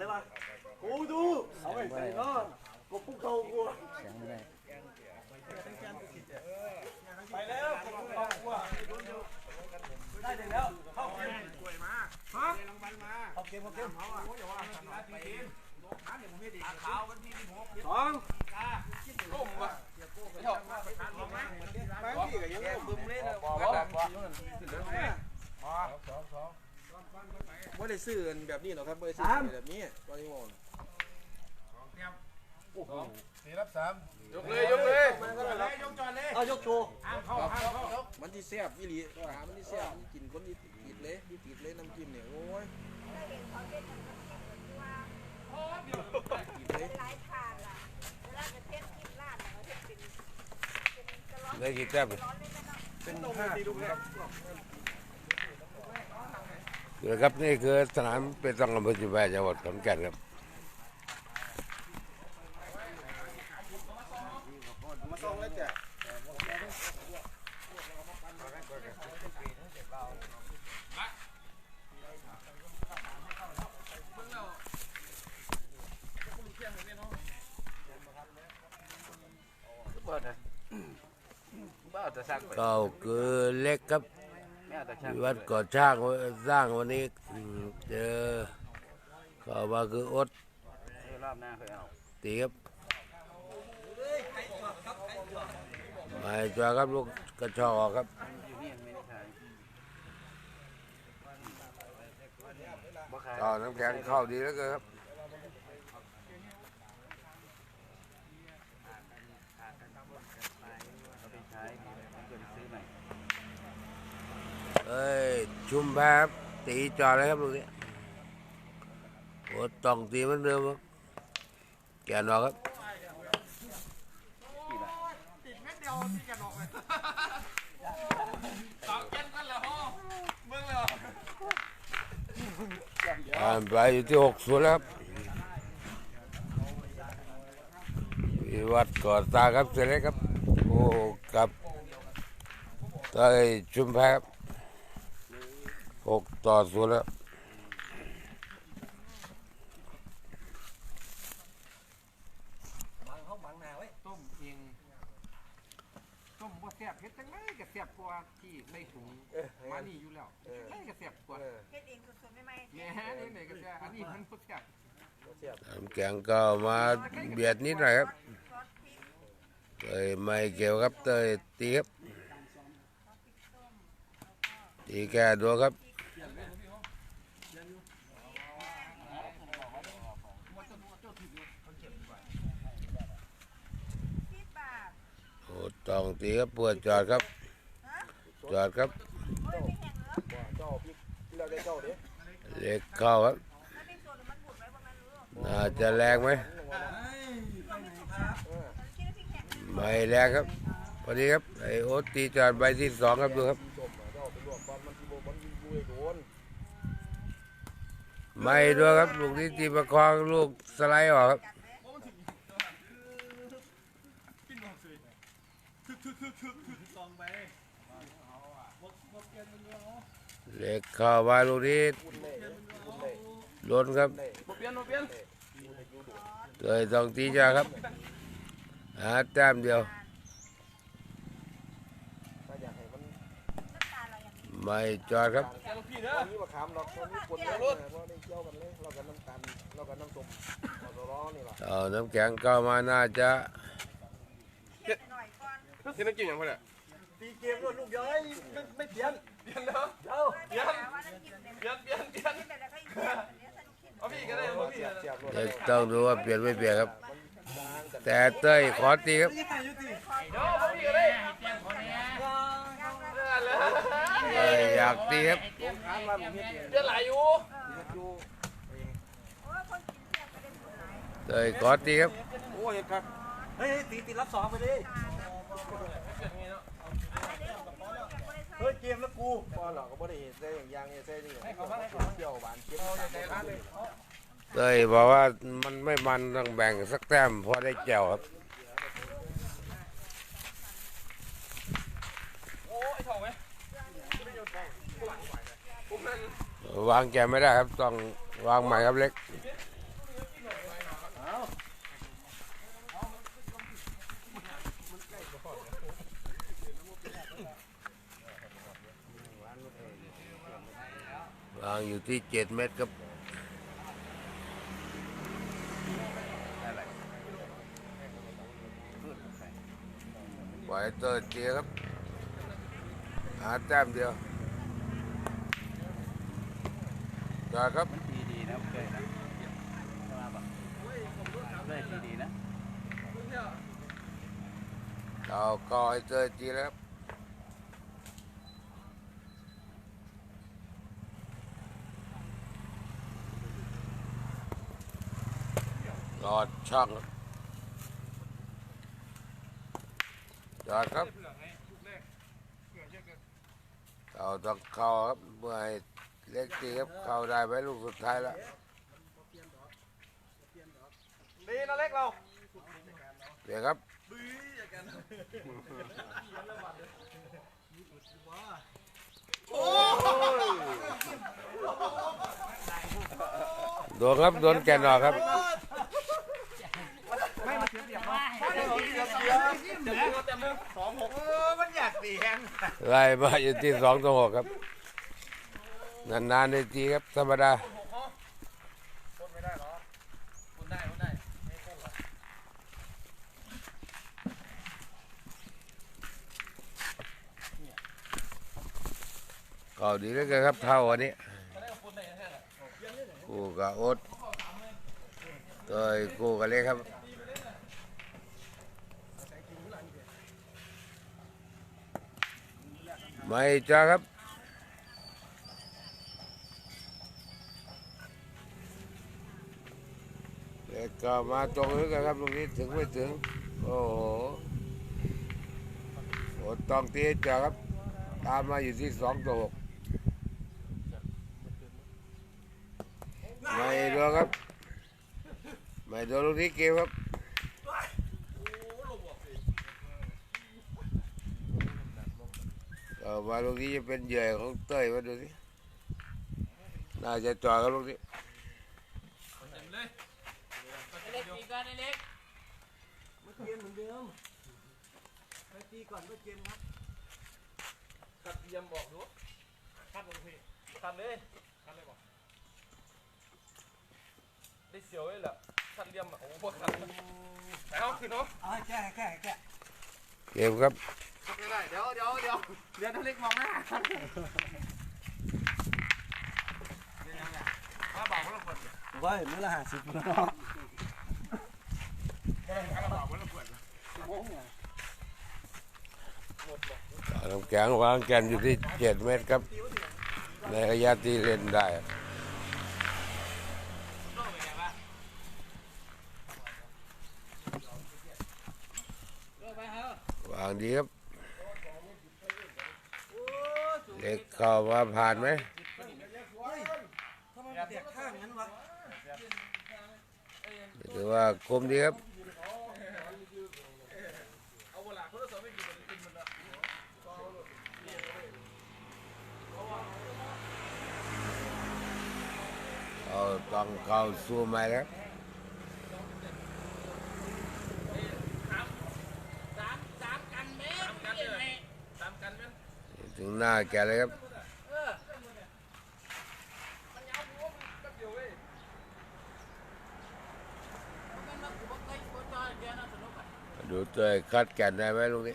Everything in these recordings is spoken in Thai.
เลยวะโอ้ดูเอาไปใส่นอนกูพุ่งเข้ากูแข็งไม่ได้ไปแล้วกูพุ่งเข้ากูได้เลยแล้วเข้าเกมฮะเข้าเกมเข้าเกมขาววันที่หกสองต้มวะแม่งที่ก็ยังบึ้มเลยนะว่า ได้ซื้อแบบนี้หรอกครับไม่ได้ซื้อแบบนี้ตอนนี้มองสี่รับสามยกเลยยกเลยยกจอนเลยเอายกโชว์ห้ามเข้าห้ามเข้ามันที่แซ่บอีหลีหามันที่แซ่บมันกินคนที่ติดเลยที่ติดเลยน้ำจิ้มเนี่ยโอ้ยติดเลยหลายทานล่ะเวลาจะเทศกินร้านน่ะเขาจะเป็นเป็นกระร้อนได้กี่แต้มร้อนเลยนะเนาะเป็นห้า เดี๋ยวครับนี่คือสนามเป็นตังอำเภอจุฬาจังหวัดขอนแก่นครับมาส่งแล้วจ้ะเปิดนะบ้าจะสร้างไปก็คือเล็กครับแม่แต่ช่าง วิวัดก่อช่างไว้สร้างวันนี้อืมเจอก็ว่าคืออดรอบหน้าเคยเอาตีครับมาจอครับลูกกระชอกครับอยู่นี่ไม่ได้ขายบ่ขายต่อน้ำแข็งเข้าดีแล้วเกินครับ เอาไปใช้เกินซื้อใหม่ เอ้ย ชุมแพบตีจอเลยครับลูกนี้โอ้ต้องตีเหมือนเดิมครับแกนออกครับติดเม็ดเดียวที่กันออกเลยสองเจ็ดกันแล้วมึงเลยผ่านไปอยู่ที่หกศูนย์แล้ววิวัดก่อตาครับเสร็จแล้วครับ โอ้กับเต้ชุมแพครับ กต่อศูนย์แล้วบังเขาบังหน้าไว้ต้มเองต้มบ่แซ่บเฮ็ดจังไงก็แซ่บกว่าที่ในถุงมานี่อยู่แล้วไม่ก็แซ่บกว่าเฮ็ดเองสดๆใหม่ๆแหน่นี่ไหนก็แซ่บอันนี้มันบ่แซ่บน้ำแข็งก็มาเบียดนิดหน่อยครับซอสพริกเต้ยไม่เกี่ยวครับเต้ยตีครับตีแก่ตัวครับ สิบบาท โอ้ ต้องตีครับปวดจอดครับจอดครับเล็กเข้าครับน่าจะแรงไหมไม่แรงครับพอดีครับไอโอตีจอดใบที่สองครับดูครับไปรวมบอลมันที่โบมันยูไอ้โดนไม่ด้วยครับลูกนี้ตีประคองลูกสไลด์ออกครับ เล็กเข้ามาลูกนี้ล้นครับเปลี่ยนบ่เปลี่ยนเลยต้องตีจ้าครับหาแต้มเดียว ไม่จอดครับนี้มาขามเราตอนนี้ปวดเลยเพราะได้เกี่ยวกันเลยเรากับน้ำตาลเรากับน้ำส้มเราร้อนนี่ล่ะเอาน้ำแข็งเข้ามาน่าจะ ก่อนที่นั่นกินอย่างไรตีเกมรวดลูกย้อยไม่ไม่เปลี่ยนเปลี่ยนเนาะเดี๋ยวเดี๋ยวว่าน้ำจิ้มเนี่ยเปลี่ยนเปลี่ยนเปลี่ยนเฮ็ดแบบแล้วก็อีกแบบเนี้ยใส่ลูกชิ้นเอาพี่ก็ได้เอาพี่เสียบรวดเดี๋ยวต้องดูว่าเปลี่ยนไม่เปลี่ยนครับ แต่เต้ยขอตีครับเดี๋ยวเอาพี่ก็ได้เต้ยอยากตีครับถามว่ามันเฮ็ดเองเดือดไหลอยู่เฮ็ดอยู่โอ้ยคนกินเสียก็ได้ผลหลายเต้ยขอตีครับโอ้เฮ็ดครับเฮ้ยตีตีรับสองไปดิ เฮ้ยเกมแล้วกูพอหรอกก็บ่ได้เห็นเซ่อย่างยางเนี่ยเซ่นี่เดี๋ยวหวานเกมเลยบอกว่ามันไม่มันต้องแบ่งสักแต้มพอได้แก้วครับวางแกไม่ได้ครับต้องวางใหม่ครับเล็กางอยู่ที่เจ็ดเมตรครับปล่อยเตอร์เจียครับ หาแต้มเดียวจอดครับมันทีดีนะเคยนะว่าแบบเคยทีดีนะเอากอยเตอร์จีแล้วครับหล อดช่องครับจอดครับเอาต้องเข้าครับเมื่อให้เล็กตีครับเข้าได้ไหมลูกสุดท้ายแล้วดีนะเล็กเราเดี๋ยวครับโดนครับโดนแกนออกครับไม่ มายบเนาเดี๋ยวเดี๋ยวเดี๋ยวเดี๋ยวเต็มเลยสองหกมันอยากตีแฮงไล่มาอยู่ที่สองต่อหกครับ นานๆในทีครับธรรมดาคนไม่ได้หรอคนได้คนได้ไม่คนหรอก็ดีเลือเกินครับเท่าวันนี้กูกับอ๊ตเตยกูกับเล็กครับ ไม่จ้าครับเล็กก็มาตรงนี้กันครับตรงนี้ถึงไม่ถึง โอ้โหโอต้องตีจ้าครับ ตามมาอยู่ที่สองต่อหกไม่โดนครับ ไม่โดนลูกนี้เกมครับเอา มาลูกนี้จะเป็นเหยื่อของเต้ยมาดูสิน่าจะจ่อครับลูกนี้เต็มเลยเล็กตีกันเล็กกัดเยี่ยมบอกดูคัดลงพี่คัดเลยคัดเลยบอกได้เสียวเลยแหละคัดเยี่ยมอะโอ้โหคัดไหนเอาขึ้นเนาะเกมครับ ไม่ได้เดี๋ยวเดี๋ยวเดี๋ยวเดี๋ยวทะเล็กมองหน้าถ้าบอกว่าเราเปิดว่าเมื่อละห้าสิบแล้วเนาะถ้าบอกว่าเราเปิดน้ำแข็งวางแกนอยู่ที่เจ็ดเมตรครับ ในระยะที่เล่นได้วางดีครับ เล็กเข้ามาผ่านไหมเด็กข้างนั้นวะถือว่าคมดีครับเอาเวลาเขาจะสอนไม่กินมันกินมันละเอาต้องเข้าสู้ไหมครับ สามสามกันเมตร กันเลยตามกันมั้ย ถึงหน้าแกเลยครับดียวเว้ยมันมากูเคยกูจอยเดียวนะสนุกอะดูเตยคัดแกนได้ไหมลูกนี้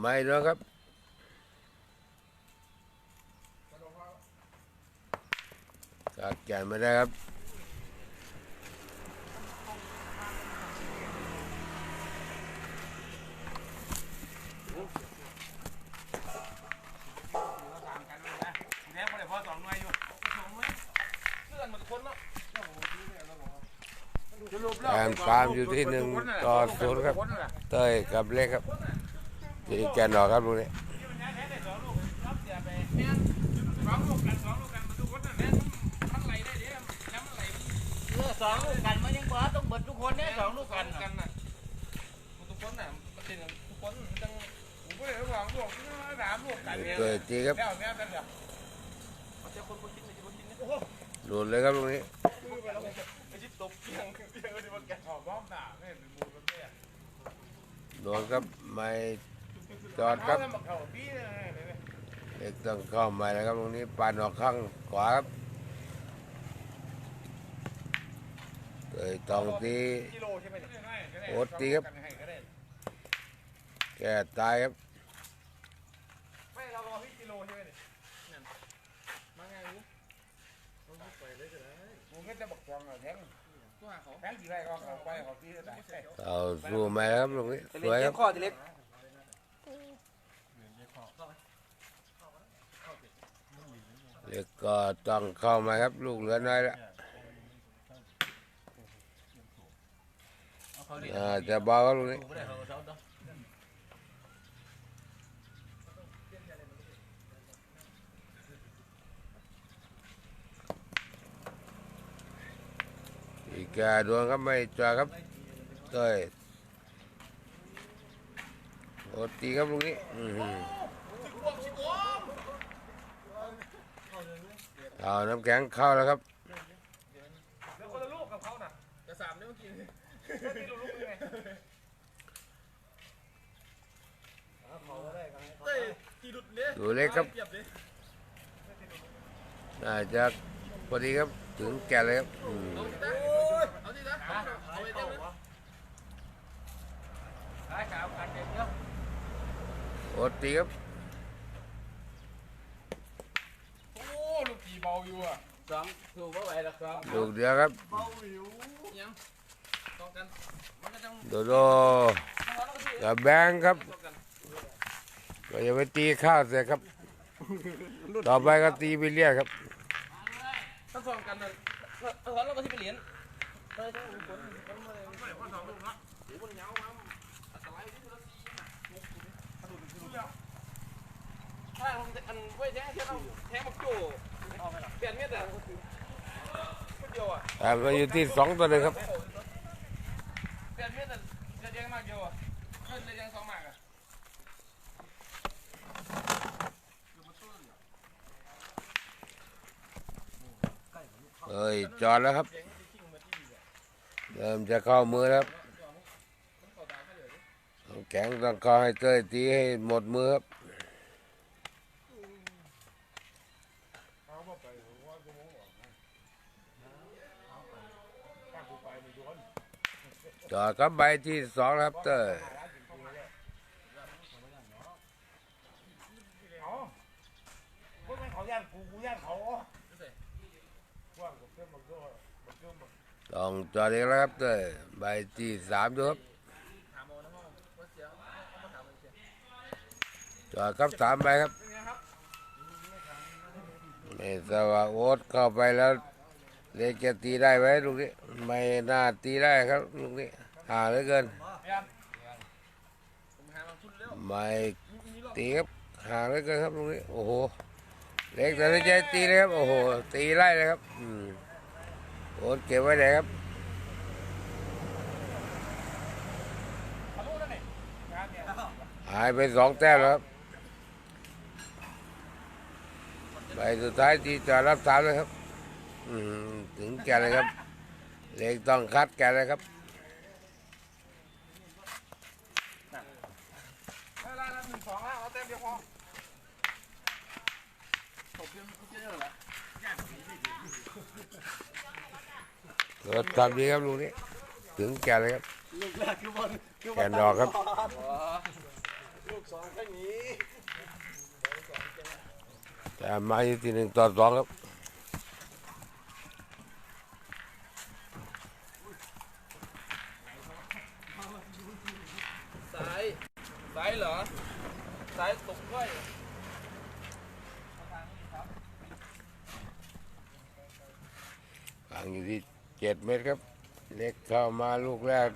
ไม่นะครับคัดแกนไม่ได้ครับ แล้วคนไหนพอสองหน่วยอยู่สองหน่วยเพื่อนมันคนเนาะ แอมตามอยู่ที่หนึ่งต่อศูนย์ครับเต้ยกับเล็กครับที่แกนออกครับลูกนี้สองลูกกันสองลูกกันมาทุกคนน่ะแม่มันไหลได้เดี๋ยวแล้วมันไหลเออสองลูกกันมันยังบ่ต้องเบิดทุกคนเนี่ยสองลูกกันกันน่ะมันทุกคคนน่ะมันเป็นทุกคนมันจังผมก็เลยระหว่างลูกสามลูกกันเนี่ยเกิดตีครับแล้วแม่กันเดี๋ยวมันจะคนคนกินมันจะคนกินเนี่ยโอ้โหโดนเลยครับตรงนี้ไอ้ชิบ ตบเพียงเพียงที่มันแกะออกบ้อมหนาไม่เป็นมูลมันเนี่ยโดนครับไม่จอดครับเอาเข้าปี้เลยเด็กต้องเข้ามาแล้วครับตรงนี้ปั่นออกข้างขวาครับเกิดตองตีกิโลใช่ไหมเนี่ยโอ๊ตตีครับแก่ตายครับไม่เรารอพี่กิโลใช่ไหมเนี่ยมาไงรู้กูก็จะบอกจองเหรอแทงแทงกี่ไรก็เอาไปขอพี่ได้เอาสู้มาแล้วครับตรงนี้สวยครับข้อทีเล็กเด็กก็ต้องเข้ามาครับ ลูกเหลือน้อยแล้วอ่าจะเบาครับตรงนี้ อีกาดวงครับไม่จ่าครับเต้ยโอตีครับตรงนี้อืเอาน้ำแข็งเข้าแล้วครับแล้วคนละลูกกับเขาน่ะจะสามเนี่ยเมื่อกี้นี่ลูกลูกยังไงเต้ตีดุดเนี่ยดูเล็กครับน่าจะพอดีครับถึงแก่เลยครับอืม เอาดินะเอาดินะเอาไปเต็มเลยได้ครับการเก็บเนาะ โอตีครับ โอ้ลูกตีเบาอยู่อะสองถูกว่าไหวแล้วครับลูกเดียวครับยังต้องกันมันก็ต้องโดโดกับแบงค์ครับก็อย่าไปตีข้าวเสียครับ ต่อไปก็ตีไปเรียกครับต้องฟ้องกันเลยเออเราก็ที่ไปเหรียญถ้าางอันไว้ยแท้แค่เราแท้มักโจ้เปลี่ยนเม็ดอะคนเดียวอะแต่มาอยู่ที่สองตัวเลยครับเปลี่ยนเม็ดอะจะเลี้ยงมากเดียวอะเพิ่นเลยเลี้ยงสองมากอะเอ้ยจอดแล้วครับ เริ่มจะเข้ามือแล้วครับแข็งต้องเข้าให้เต้ยตีให้หมดมือครับ จอดครับใบที่สองครับเตอนมันก็มันก็มันต้องจอดอีกแล้วครับเต้ยใบที่สามดูครับจอดครับสามใบครับเป็นไม่ทราบว่าโอ๊ตเข้าไปแล้วเล็กจะตีได้ไหมลูกนี้ไม่น่าตีได้ครับลูกนี้ หาเหลือเกินไม่ตีครับหาเหลือเกินครับลูกนี้โอ้โหเล็กแต่ละใจตีเลยครับโอ้โหตีไล่เลยครับอืมโอ๊ตเก็บไว้ไหนครับหายไปสองแต้มแล้วครับใบสุดท้ายตีจอดรับสามเลยครับ อืมถึงแกเลยครับ เล็กต้องคัดแกเลยครับ เวลาละหนึ่งสองแล้วเอาเต็มเดียวพอผมเพียงเพียงเยอะแล้ว ก็ทำดีครับลูกนี้ ถึงแก่เลยครับ ลูกแรกคือบอลคือแก่ดอกครับ ลูกสองแค่นี้แต่มาอยู่ที่หนึ่งต่อสองครับสายสายเหรอสายตกก้อยห่างอยู่ที่ เจ็ดเมตรครับ เล็กเข้ามาลูกแรก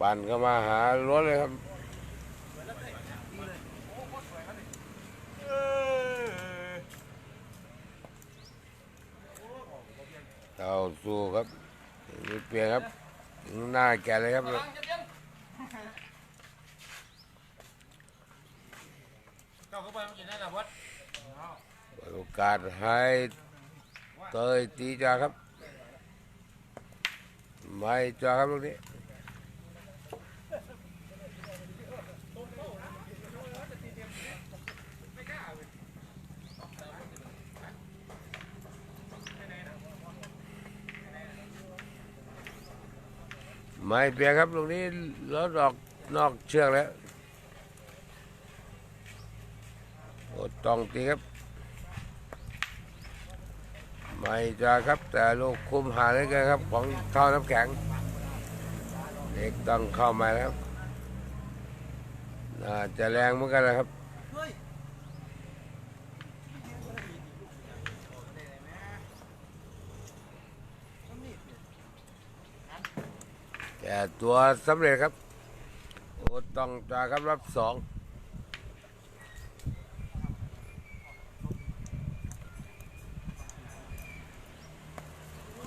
ปั่นเข้ามาหาล้วนเลยครับเต่าสู้ครับนี่เปลี่ยนครับ หน้าแก่เลยครับโอกาสให้เตยตีจ้าครับ ไม่จ้าครับลูกนี้ไม่เปียกครับลูกนี้รถออกนอกเชือกแล้วโอ้ตองตีครับ ไม่จะครับ แต่ลูกคุมหาได้เกินครับ ของท่าน้ำแข็ง เด็กต้องเข้ามาแล้วน่าจะแรงเหมือนกันนะครับแต่ตัวสำเร็จครับ โอ้ต้องจ่าครับรับสอง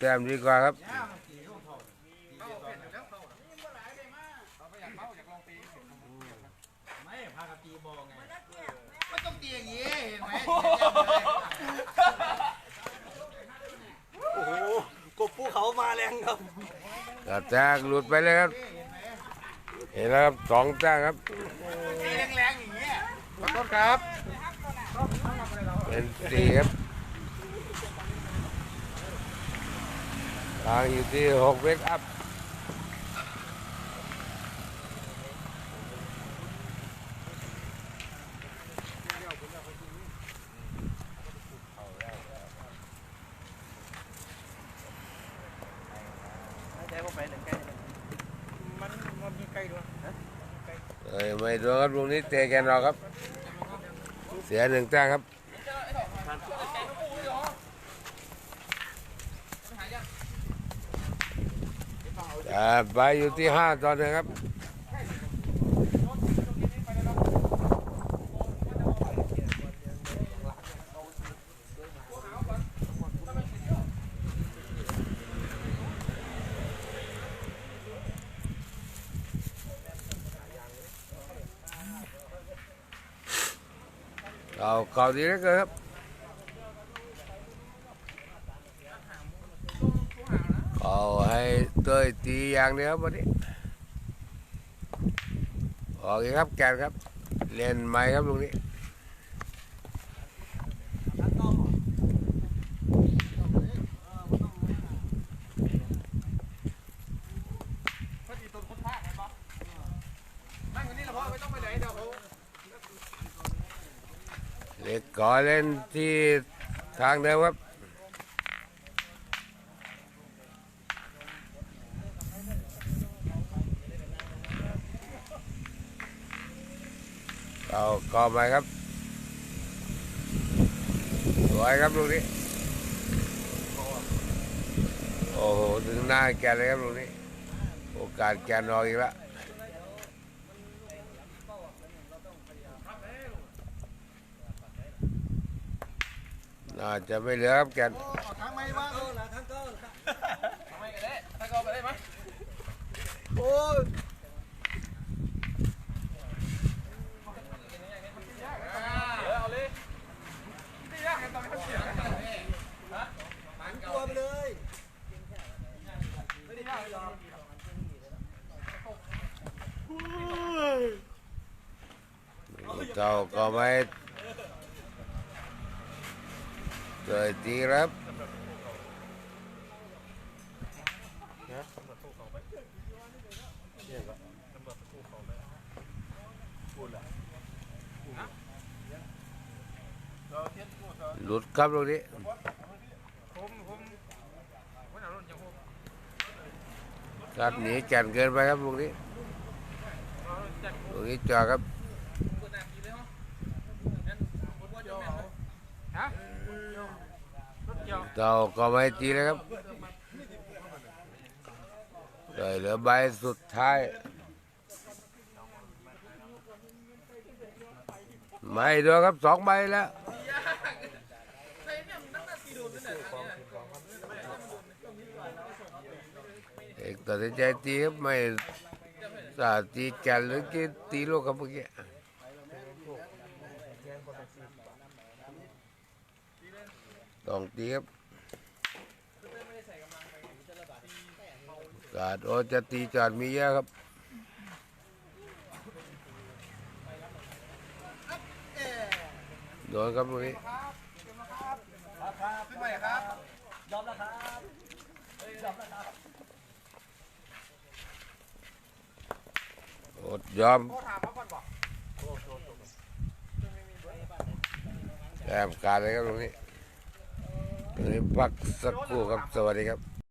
แต้มดีกว่าครับโอ้โหกบภูเขามาแรงครับกระแทกหลุดไปเลยครับ เห็นแล้วครับสองแต้มครับขอโทษครับ เป็นสี่ครับ ทางอยู่ที่หกเวกอัพใจว่าไปหนึ่งใกล้มันมันมีไกลด้วยเอ้ยไม่โดนครับลูกนี้เตะแกนเราครับ เสียหนึ่งแต้มครับ แต่ไปอยู่ที่ห้าตอนหนึงครับเอาเก่าดีเหลือเกินครับ เอาให้ เตยตีอย่างเดียววันนี้ออกครับแกนครับ เล่นใหม่ครับลูกนี้พอดีต้นคนพากเห็นปะนั่งนี้เดี๋ยวเขาเล็กก่อเล่นที่ทางเดิมครับ ก่อไปครับ สวยครับลูกนี้ โอ้โหถึงหน้าแกเลยครับลูกนี้ โอกาสแกนรออีกแล้วน่าจะไม่เหลือครับแกน ทางไม่ว่าง โอ้ย เอาเลยนี่ยากเห็นตอนนี้มันเสียง ตัวไปเลย ไม่ได้ยากหรอก เจ้า ก็ไม่เกิดดีครับหลุดครับลูกนี้ผมผมผมเอารถยังผมครับหนีแก่นเกินไปครับลูกนี้เอารถจัดลูรงนี้จอดครับ ฮะรถ เกี่ยวเต่าก็ไม่ตีเลยครับได้เหลือใบสุดท้าย ไม่ด้วยครับสองใบแล้วเอกตัดใจตีครับไม่สาตีแกนหรือกีตีลูกครับเมื่อกี้ต้องตีครับ กาดโอจะตีจอดมีเยอะครับโดนครับตรงนี้ขึ้นไปครับยอมแล้วครับยอมแล้วครับอดยอมโทรอบการเลยครับตรงนี้ตรงนี้พักสักครู่ครับสวัสดีครับ